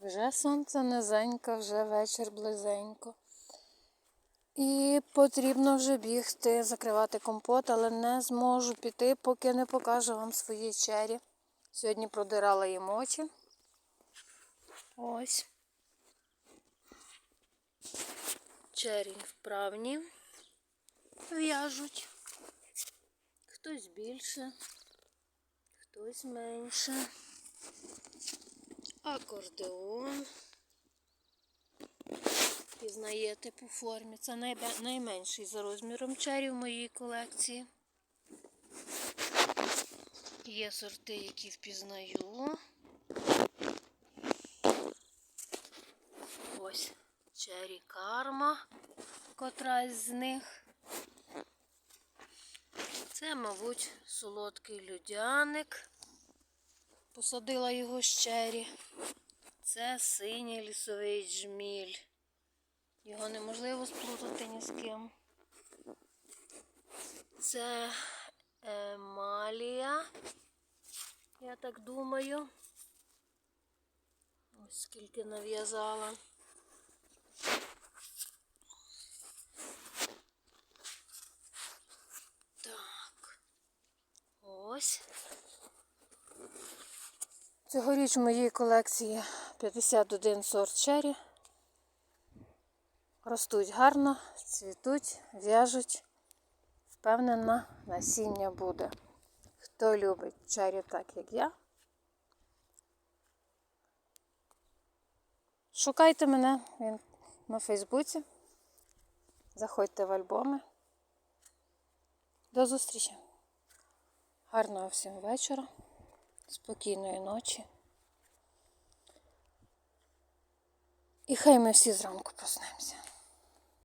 Вже сонце низенько, вже вечір близенько. І потрібно вже бігти, закривати компот, але не зможу піти, поки не покажу вам свої чері. Сьогодні продирала їм очі. Ось. Чері вправні в'яжуть. Хтось більше, хтось менше. Акордеон. Пізнаєте по формі. Це найменший за розміром чері в моїй колекції. Є сорти, які впізнаю. Ось чері карма, котрась з них. Це, мабуть, солодкий людяник. Посадила його з чері. Це синій лісовий джміль. Його неможливо сплутати ні з ким. Це емалія, я так думаю. Ось скільки нав'язала. Так. Ось. Цьогоріч в моїй колекції 51 сорт черрі. Ростуть гарно, цвітуть, в'яжуть. Впевнена, насіння буде. Хто любить чері так, як я. Шукайте мене він на Фейсбуці. Заходьте в альбоми. До зустрічі. Гарного всім вечора, спокійної ночі. І хай ми всі зранку проснемося.